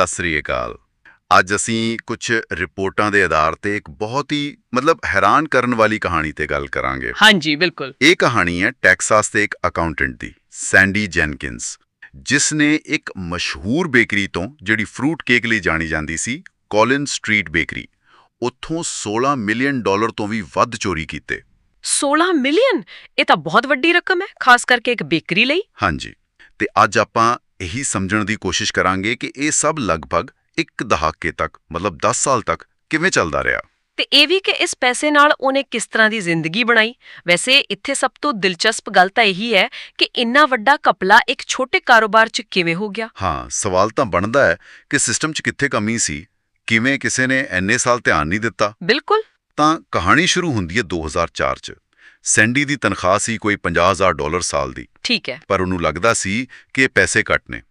ਸਤਿ ਸ੍ਰੀ ਅਕਾਲ। ਅੱਜ ਅਸੀਂ ਕੁਝ ਰਿਪੋਰਟਾਂ ਦੇ ਆਧਾਰ ਤੇ ਇੱਕ ਬਹੁਤ ਹੀ ਮਤਲਬ ਹੈਰਾਨ ਕਰਨ ਵਾਲੀ ਕਹਾਣੀ ਤੇ ਗੱਲ ਕਰਾਂਗੇ। ਹਾਂਜੀ ਬਿਲਕੁਲ। ਇਹ ਕਹਾਣੀ ਹੈ ਟੈਕਸਾਸ ਦੇ ਇੱਕ ਅਕਾਊਂਟੈਂਟ ਦੀ ਸੈਂਡੀ ਜੈਨਕਿੰਸ ਜਿਸ ਨੇ ਇੱਕ ਮਸ਼ਹੂਰ ਬੇਕਰੀ ਤੋਂ ਜਿਹੜੀ ਫਰੂਟ ਕੇਕ ਲਈ ਜਾਣੀ ਜਾਂਦੀ ਸੀ ਕੋਲਿਨ ਸਟਰੀਟ ਬੇਕਰੀ ਉੱਥੋਂ 16 ਮਿਲੀਅਨ ਡਾਲਰ ਤੋਂ ਵੀ ਵੱਧ ਚੋਰੀ ਕੀਤੇ। 16 ਮਿਲੀਅਨ? ਇਹ ਤਾਂ ਬਹੁਤ ਵੱਡੀ ਰਕਮ ਹੈ ਖਾਸ ਕਰਕੇ ਇੱਕ ਬੇਕਰੀ ਲਈ। ਹਾਂਜੀ ਤੇ ਅੱਜ ਆਪਾਂ ਇਹੀ ਸਮਝਣ ਦੀ ਕੋਸ਼ਿਸ਼ ਕਰਾਂਗੇ ਕਿ ਇਹ ਸਭ ਲਗਭਗ ਇੱਕ ਦਹਾਕੇ ਤੱਕ ਮਤਲਬ 10 ਸਾਲ ਤੱਕ ਕਿਵੇਂ ਚੱਲਦਾ ਰਿਹਾ। ਤੇ ਇਹ ਵੀ ਕਿ ਇਸ ਪੈਸੇ ਨਾਲ ਉਹਨੇ ਕਿਸ ਤਰ੍ਹਾਂ ਦੀ ਜ਼ਿੰਦਗੀ ਬਣਾਈ। ਵੈਸੇ ਇੱਥੇ ਸਭ ਤੋਂ ਦਿਲਚਸਪ ਗੱਲ ਤਾਂ ਇਹੀ ਹੈ ਕਿ ਇੰਨਾ ਵੱਡਾ ਕਪਲਾ ਇੱਕ ਛੋਟੇ ਕਾਰੋਬਾਰ 'ਚ ਕਿਵੇਂ ਹੋ ਗਿਆ? ਹਾਂ ਸਵਾਲ ਤਾਂ ਬਣਦਾ ਹੈ ਕਿ ਸਿਸਟਮ 'ਚ ਕਿੱਥੇ ਕਮੀ ਸੀ ਕਿਵੇਂ ਕਿਸੇ ਨੇ ਐਨੇ ਸਾਲ ਧਿਆਨ ਨਹੀਂ ਦਿੱਤਾ। ਬਿਲਕੁਲ। ਤਾਂ ਕਹਾਣੀ ਸ਼ੁਰੂ ਹੁੰਦੀ ਹੈ 2004 'ਚ। ਸੈਂਡੀ ਦੀ ਤਨਖਾਹ ਸੀ ਕੋਈ 50000 ਡਾਲਰ ਸਾਲ ਦੀ। ਠੀਕ ਹੈ। ਪਰ ਉਹਨੂੰ ਲੱਗਦਾ ਸੀ ਕਿ ਇਹ ਪੈਸੇ ਘੱਟ ਨੇ।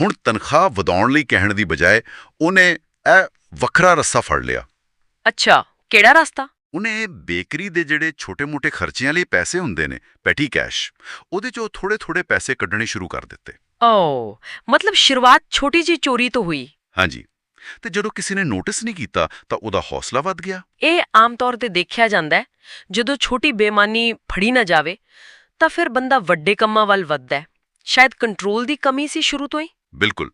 ਹੁਣ ਤਨਖਾਹ ਵਧਾਉਣ ਲਈ ਕਹਿਣ ਦੀ ਬਜਾਏ ਉਹਨੇ ਇਹ ਵੱਖਰਾ ਰੱਸਾ ਫੜ ਲਿਆ। ਅੱਛਾ ਕਿਹੜਾ ਰਸਤਾ? ਉਹਨੇ ਬੇਕਰੀ ਦੇ ਜਿਹੜੇ ਛੋਟੇ-ਮੋਟੇ ਖਰਚਿਆਂ ਲਈ ਪੈਸੇ ਹੁੰਦੇ ਨੇ ਪੈਟੀ ਕੈਸ਼ ਉਹਦੇ ਚੋਂ ਥੋੜੇ-ਥੋੜੇ ਪੈਸੇ ਕੱਢਣੇ ਸ਼ੁਰੂ ਕਰ ਦਿੱਤੇ। ਓ ਮਤਲਬ ਸ਼ੁਰੂਆਤ ਛੋਟੀ ਜੀ ਚੋਰੀ ਤੋਂ ਹੋਈ। ਹਾਂਜੀ। ਤੇ ਜਦੋਂ ਕਿਸੇ ਨੇ ਨੋਟਿਸ ਨਹੀਂ ਕੀਤਾ ਤਾਂ ਉਹਦਾ ਹੌਸਲਾ ਵੱਧ ਗਿਆ। ਇਹ ਆਮ ਤੌਰ ਤੇ ਦੇਖਿਆ ਜਾਂਦਾ ਹੈ ਜਦੋਂ ਛੋਟੀ ਬੇਮਾਨੀ ਫੜੀ ਨਾ ਜਾਵੇ ਤਾਂ ਫਿਰ ਬੰਦਾ ਵੱਡੇ ਕੰਮਾਂ ਵੱਲ ਵੱਧਦਾ ਹੈ। ਸ਼ਾਇਦ ਕੰਟਰੋਲ ਦੀ ਕਮੀ ਸੀ ਸ਼ੁਰੂ ਤੋਂ ਹੀ? ਬਿਲਕੁਲ।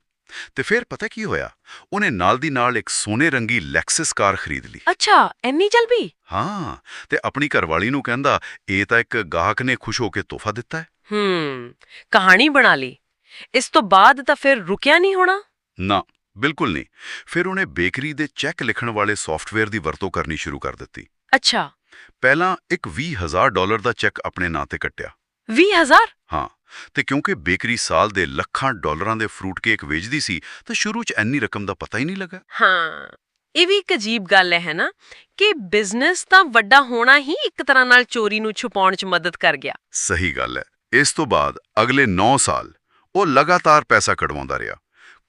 ਤੇ ਫਿਰ ਪਤਾ ਕੀ ਹੋਇਆ? ਉਹਨੇ ਨਾਲ ਦੀ ਨਾਲ ਇੱਕ ਸੋਨੇ ਰੰਗੀ ਲੈਕਸਸ ਕਾਰ ਖਰੀਦ ਲਈ। ਅੱਛਾ ਐਨੀ ਚੱਲ ਵੀ ਹਾਂ ਤੇ ਆਪਣੀ ਘਰਵਾਲੀ ਨੂੰ ਕਹਿੰਦਾ ਇਹ ਤਾਂ ਇੱਕ ਗਾਹਕ ਨੇ ਖੁਸ਼ ਹੋ ਕੇ ਤੋਹਫਾ ਦਿੱਤਾ ਹੈ। ਹੂੰ ਕਹਾਣੀ ਬਣਾ ਲਈ। ਇਸ ਤੋਂ ਬਾਅਦ ਤਾਂ ਫਿਰ ਰੁਕਿਆ ਨਹੀਂ ਹੋਣਾ? ਨਾ। ਬਿਲਕੁਲ ਨਹੀਂ। ਫਿਰ ਉਹਨੇ ਬੇਕਰੀ ਦੇ ਚੈੱਕ ਲਿਖਣ ਵਾਲੇ ਸੌਫਟਵੇਅਰ ਦੀ ਵਰਤੋਂ ਕਰਨੀ ਸ਼ੁਰੂ ਕਰ ਦਿੱਤੀ। ਅੱਛਾ। ਪਹਿਲਾਂ ਇੱਕ 20000 ਡਾਲਰ ਦਾ ਚੈੱਕ ਆਪਣੇ ਨਾਂ ਤੇ ਕੱਟਿਆ। 20000 ਹਾਂ ਤੇ ਕਿਉਂਕਿ ਬੇਕਰੀ ਸਾਲ ਦੇ ਲੱਖਾਂ ਡਾਲਰਾਂ ਦੇ ਫਰੂਟ ਕੇਕ ਵੇਚਦੀ ਸੀ ਤਾਂ ਸ਼ੁਰੂ 'ਚ ਇੰਨੀ ਰਕਮ ਦਾ ਪਤਾ ਹੀ ਨਹੀਂ ਲੱਗਾ। ਹਾਂ ਇਹ ਵੀ ਇੱਕ ਅਜੀਬ ਗੱਲ ਹੈ ਨਾ? ਕਿ ਬਿਜ਼ਨਸ ਤਾਂ ਵੱਡਾ ਹੋਣਾ ਹੀ ਇੱਕ ਤਰ੍ਹਾਂ ਨਾਲ ਚੋਰੀ ਨੂੰ ਛੁਪਾਉਣ 'ਚ ਮਦਦ ਕਰ ਗਿਆ। ਸਹੀ ਗੱਲ ਹੈ। ਇਸ ਤੋਂ ਬਾਅਦ ਅਗਲੇ 9 ਸਾਲ ਉਹ ਲਗਾਤਾਰ ਪੈਸਾ ਕਢਵਾਉਂਦਾ ਰਿਹਾ।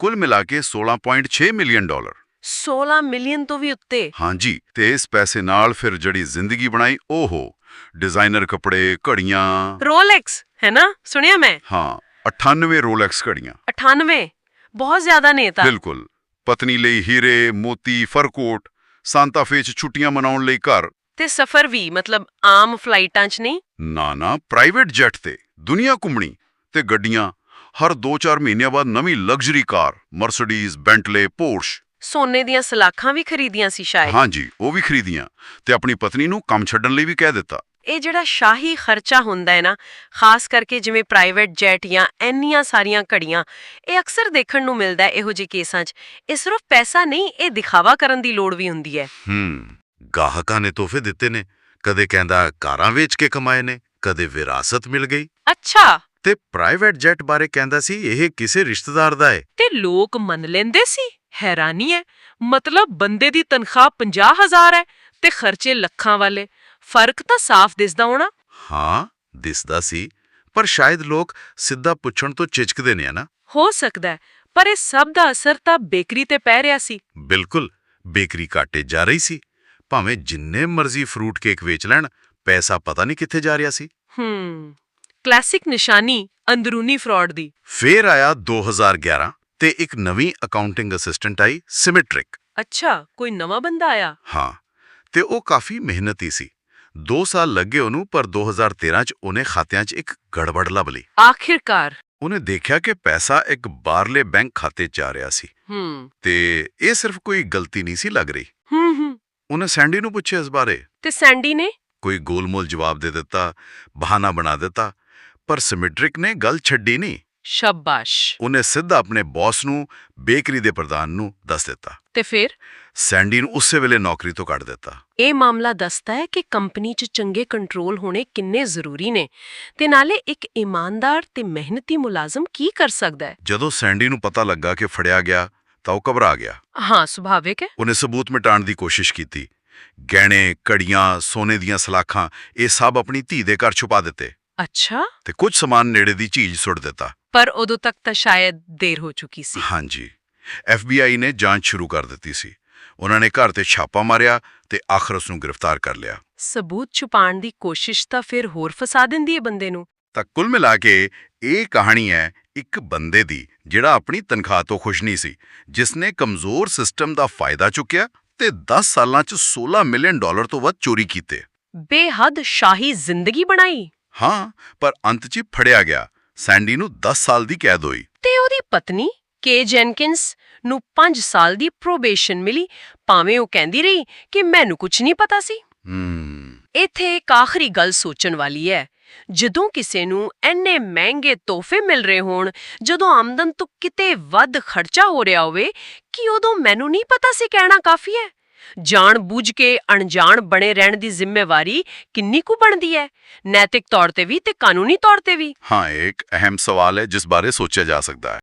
ਕੁੱਲ ਮਿਲਾ ਕੇ 16.6 ਮਿਲੀਅਨ ਡਾਲਰ। 16 ਮਿਲੀਅਨ ਤੋਂ ਵੀ ਉੱਤੇ। ਹਾਂਜੀ ਤੇ ਇਸ ਪੈਸੇ ਨਾਲ ਫਿਰ ਜਿਹੜੀ ਜ਼ਿੰਦਗੀ ਬਣਾਈ ਓਹੋ ਡਿਜ਼ਾਈਨਰ ਕੱਪੜੇ ਘੜੀਆਂ। ਰੋਲੈਕਸ ਹੈ ਨਾ? ਸੁਣਿਆ ਮੈਂ? ਹਾਂ 98 ਰੋਲੈਕਸ ਘੜੀਆਂ। 98 ਬਹੁਤ ਜ਼ਿਆਦਾ ਨੇ ਤਾਂ। ਬਿਲਕੁਲ। ਪਤਨੀ ਲਈ ਹੀਰੇ ਮੋਤੀ ਫਰਕੋਟ ਸਾਂਤਾ ਫੇ 'ਚ ਛੁੱਟੀਆਂ ਮਨਾਉਣ ਲਈ ਘਰ। ਤੇ ਸਫ਼ਰ ਵੀ ਮਤਲਬ ਆਮ ਫਲਾਈਟਾਂ 'ਚ ਨਹੀਂ? ਨਾ ਨਾ ਪ੍ਰਾਈਵੇਟ ਜੈਟ ਤੇ। ਦੁਨੀਆ ਘੁੰਮਣੀ ਤੇ ਗੱਡੀਆਂ ਹਰ 2-4 ਮਹੀਨਿਆਂ ਬਾਅਦ ਨਵੀਂ luxury car Mercedes Bentley Porsche ਸੋਨੇ ਦੀਆਂ ਸਲਾਖਾਂ ਵੀ ਖਰੀਦੀਆਂ ਸੀ ਸ਼ਾਇਦ। ਹਾਂਜੀ ਉਹ ਵੀ ਖਰੀਦੀਆਂ ਤੇ ਆਪਣੀ ਪਤਨੀ ਨੂੰ ਕੰਮ ਛੱਡਣ ਲਈ ਵੀ ਕਹਿ ਦਿੱਤਾ। ਇਹ ਜਿਹੜਾ ਸ਼ਾਹੀ ਖਰਚਾ ਹੁੰਦਾ ਹੈ ਨਾ ਖਾਸ ਕਰਕੇ ਜਿਵੇਂ ਪ੍ਰਾਈਵੇਟ ਜੈਟ ਜਾਂ ਇੰਨੀਆਂ ਸਾਰੀਆਂ ਘੜੀਆਂ ਇਹ ਅਕਸਰ ਦੇਖਣ ਨੂੰ ਮਿਲਦਾ ਹੈ ਇਹੋ ਜਿਹੇ ਕੇਸਾਂ 'ਚ। ਇਹ ਸਿਰਫ ਪੈਸਾ ਨਹੀਂ ਇਹ ਦਿਖਾਵਾ ਕਰਨ ਦੀ ਲੋੜ ਵੀ ਹੁੰਦੀ ਹੈ। ਹੂੰ ਗਾਹਕਾਂ ਨੇ ਤੋਹਫੇ ਦਿੱਤੇ ਨੇ। ਕਦੇ ਕਹਿੰਦਾ ਕਾਰਾਂ ਵੇਚ ਕੇ ਕਮਾਏ ਨੇ ਕਦੇ ਵਿਰਾਸਤ ਮਿਲ ਗਈ। ਅੱਛਾ! ਤੇ ਪ੍ਰਾਈਵੇਟ ਜੈਟ ਬਾਰੇ ਕਹਿੰਦਾ ਸੀ ਇਹ ਕਿਸੇ ਰਿਸ਼ਤੇਦਾਰ ਦਾ ਹੈ ਤੇ ਲੋਕ ਮੰਨ ਲੈਂਦੇ ਸੀ ਹੈਰਾਨੀ ਹੈ ਮਤਲਬ ਬੰਦੇ ਦੀ ਤਨਖਾਹ 50000 ਹੈ ਤੇ ਖਰਚੇ ਲੱਖਾਂ ਵਾਲੇ ਫ਼ਰਕ ਤਾਂ ਸਾਫ਼ ਦਿਸਦਾ ਹੋਣਾ। ਹਾਂ ਦਿਸਦਾ ਸੀ ਪਰ ਸ਼ਾਇਦ ਲੋਕ ਸਿੱਧਾ ਪੁੱਛਣ ਤੋਂ ਝਿਜਕਦੇ ਨੇ ਨਾ? ਹੋ ਸਕਦਾ ਪਰ ਇਹ ਸਭ ਦਾ ਅਸਰ ਤਾਂ ਬੇਕਰੀ ਤੇ ਪੈ ਰਿਹਾ ਸੀ। ਬਿਲਕੁਲ ਬੇਕਰੀ ਘਾਟੇ ਜਾ ਰਹੀ ਸੀ। ਭਾਵੇਂ ਜਿੰਨੇ ਮਰਜ਼ੀ ਫਰੂਟ ਕੇਕ ਵੇਚ ਲੈਣ ਪੈਸਾ ਪਤਾ ਨਹੀਂ ਕਿੱਥੇ ਜਾ ਰਿਹਾ ਸੀ। ਹੂੰ। ਕਲਾਸਿਕ ਨਿਸ਼ਾਨੀ ਅੰਦਰੂਨੀ ਫਰਾਡ ਦੀ। ਫੇਰ ਆਇਆ 2011 ਤੇ ਇੱਕ ਨਵੀਂ ਅਕਾਊਂਟਿੰਗ ਅਸਿਸਟੈਂਟ ਆਈ ਸਿਮੈਟ੍ਰਿਕ ਅੱਛਾ ਕੋਈ ਨਵਾਂ ਬੰਦਾ ਆਇਆ? ਹਾਂ ਤੇ ਉਹ ਕਾਫੀ ਮਿਹਨਤੀ ਸੀ। 2 ਸਾਲ ਲੱਗੇ ਉਹਨੂੰ ਪਰ 2013 ਚ ਉਹਨੇ ਖਾਤਿਆਂ 'ਚ ਇੱਕ ਗੜਬੜ ਲੱਭ ਲਈ। ਆਖਿਰਕਾਰ। ਉਹਨੇ ਦੇਖਿਆ ਕਿ ਪੈਸਾ ਇੱਕ ਬਾਹਰਲੇ ਬੈਂਕ ਖਾਤੇ 'ਚ ਜਾ ਰਿਹਾ ਸੀ। ਹੂੰ। ਤੇ ਇਹ ਸਿਰਫ ਕੋਈ ਗਲਤੀ ਨਹੀਂ ਸੀ ਲੱਗ ਰਹੀ। ਹੂੰ ਹੂੰ। ਉਹਨੇ ਸੈਂਡੀ ਨੂੰ ਪੁੱਛਿਆ ਇਸ ਬਾਰੇ। ਤੇ ਸੈਂਡੀ ਨੇ? ਕੋਈ ਗੋਲਮੋਲ ਜਵਾਬ ਦੇ ਦਿੱਤਾ ਬਹਾਨਾ ਬਣਾ ਦਿੱਤਾ ਪਰ ਸਿਮੈਟ੍ਰਿਕ ਨੇ ਗੱਲ ਛੱਡੀ ਨਹੀਂ। ਸ਼ਾਬਾਸ਼। ਉਹਨੇ ਸਿੱਧਾ ਆਪਣੇ ਬੌਸ ਨੂੰ ਬੇਕਰੀ ਦੇ ਪ੍ਰਧਾਨ ਨੂੰ ਦੱਸ ਦਿੱਤਾ। ਤੇ ਫਿਰ? ਸੈਂਡੀ ਨੂੰ ਉਸੇ ਵੇਲੇ ਨੌਕਰੀ ਤੋਂ ਕੱਢ ਦਿੱਤਾ। ਇਹ ਮਾਮਲਾ ਦੱਸਦਾ ਹੈ ਕਿ ਕੰਪਨੀ 'ਚ ਚੰਗੇ ਕੰਟਰੋਲ ਹੋਣੇ ਕਿੰਨੇ ਜ਼ਰੂਰੀ ਨੇ ਤੇ ਨਾਲੇ ਇੱਕ ਇਮਾਨਦਾਰ ਤੇ ਮਿਹਨਤੀ ਮੁਲਾਜ਼ਮ ਕੀ ਕਰ ਸਕਦਾ ਹੈ? ਜਦੋਂ ਸੈਂਡੀ ਨੂੰ ਪਤਾ ਲੱਗਾ ਕਿ ਫੜਿਆ ਗਿਆ ਤਾਂ ਉਹ ਘਬਰਾ ਗਿਆ। ਹਾਂ ਸੁਭਾਵਿਕ ਹੈ। ਉਹਨੇ ਸਬੂਤ ਮਿਟਾਉਣ ਦੀ ਕੋਸ਼ਿਸ਼ ਕੀਤੀ। ਗਹਿਣੇ ਕੜੀਆਂ ਸੋਨੇ ਦੀਆਂ ਸਲਾਖਾਂ ਇਹ ਸਭ ਆਪਣੀ ਧੀ ਦੇ ਘਰ ਛੁਪਾ ਦਿੱਤੇ। ਅੱਛਾ। ਤੇ ਕੁਝ ਸਮਾਨ ਨੇੜੇ ਦੀ ਝੀਜ ਸੁੱਟ ਦਿੱਤਾ। ਪਰ ਉਦੋਂ ਤੱਕ ਤਾਂ ਸ਼ਾਇਦ ਦੇਰ ਹੋ ਚੁੱਕੀ ਸੀ। ਹਾਂਜੀ। FBI ਨੇ ਜਾਂਚ ਸ਼ੁਰੂ ਕਰ ਦਿੱਤੀ ਸੀ। ਉਹਨਾਂ ਨੇ ਘਰ ਤੇ ਛਾਪਾ ਮਾਰਿਆ ਤੇ ਆਖਰ ਉਸ ਨੂੰ ਗ੍ਰਿਫਤਾਰ ਕਰ ਲਿਆ। ਸਬੂਤ ਛੁਪਾਉਣ ਦੀ ਕੋਸ਼ਿਸ਼ ਤਾਂ ਫਿਰ ਹੋਰ ਫਸਾ ਦਿੰਦੀ ਹੈ ਬੰਦੇ ਨੂੰ। ਤਾਂ ਕੁੱਲ ਮਿਲਾ ਕੇ ਇਹ ਕਹਾਣੀ ਹੈ ਇੱਕ ਬੰਦੇ ਦੀ ਜਿਹੜਾ ਆਪਣੀ ਤਨਖਾਹ ਤੋਂ ਖੁਸ਼ ਨਹੀਂ ਸੀ ਜਿਸ ਨੇ ਕਮਜ਼ੋਰ ਸਿਸਟਮ ਦਾ ਫਾਇਦਾ ਚੁੱਕਿਆ ਤੇ 10 ਸਾਲਾਂ 'ਚ 16 ਮਿਲੀਅਨ ਡਾਲਰ ਤੋਂ ਵੱਧ ਚੋਰੀ ਕੀਤੇ। ਬੇਹੱਦ ਸ਼ਾਹੀ ਜ਼ਿੰਦਗੀ ਬਣਾਈ। ਹਾਂ ਪਰ ਅੰਤ 'ਚ ਫੜਿਆ ਗਿਆ। ਸੈਂਡੀ ਨੂੰ 10 ਸਾਲ ਦੀ ਕੈਦ ਹੋਈ। ਤੇ ਉਹਦੀ ਪਤਨੀ ਕੇ. ਜੈਨਕਿੰਸ ਨੂੰ 5 ਸਾਲ ਦੀ ਪ੍ਰੋਬੇਸ਼ਨ ਮਿਲੀ। ਭਾਵੇਂ ਉਹ ਕਹਿੰਦੀ ਰਹੀ ਕਿ ਮੈਨੂੰ ਕੁਝ ਨਹੀਂ ਪਤਾ ਸੀ। ਇੱਥੇ ਇੱਕ ਆਖਰੀ ਗੱਲ ਸੋਚਣ ਵਾਲੀ ਹੈ। ਜਦੋਂ ਕਿਸੇ ਨੂੰ ਐਨੇ ਮਹਿੰਗੇ ਤੋਹਫੇ ਮਿਲ ਰਹੇ ਹੋਣ ਜਦੋਂ ਆਮਦਨ ਤੋਂ ਕਿਤੇ ਵੱਧ ਖਰਚਾ ਹੋ ਰਿਹਾ ਹੋਵੇ ਕਿ ਉਦੋਂ ਮੈਨੂੰ ਨਹੀਂ ਪਤਾ ਸੀ ਕਹਿਣਾ ਕਾਫੀ ਹੈ? ਜਾਣ ਬੁੱਝ ਕੇ ਅਣਜਾਣ ਬਣੇ ਰਹਿਣ ਦੀ ਜ਼ਿੰਮੇਵਾਰੀ ਕਿੰਨੀ ਕੁ ਬਣਦੀ ਹੈ? ਨੈਤਿਕ ਤੌਰ ਤੇ ਵੀ ਤੇ ਕਾਨੂੰਨੀ ਤੌਰ ਤੇ ਵੀ। ਹਾਂ, ਇਹ ਇੱਕ ਅਹਿਮ ਸਵਾਲ ਹੈ ਜਿਸ ਬਾਰੇ ਸੋਚਿਆ ਜਾ ਸਕਦਾ ਹੈ।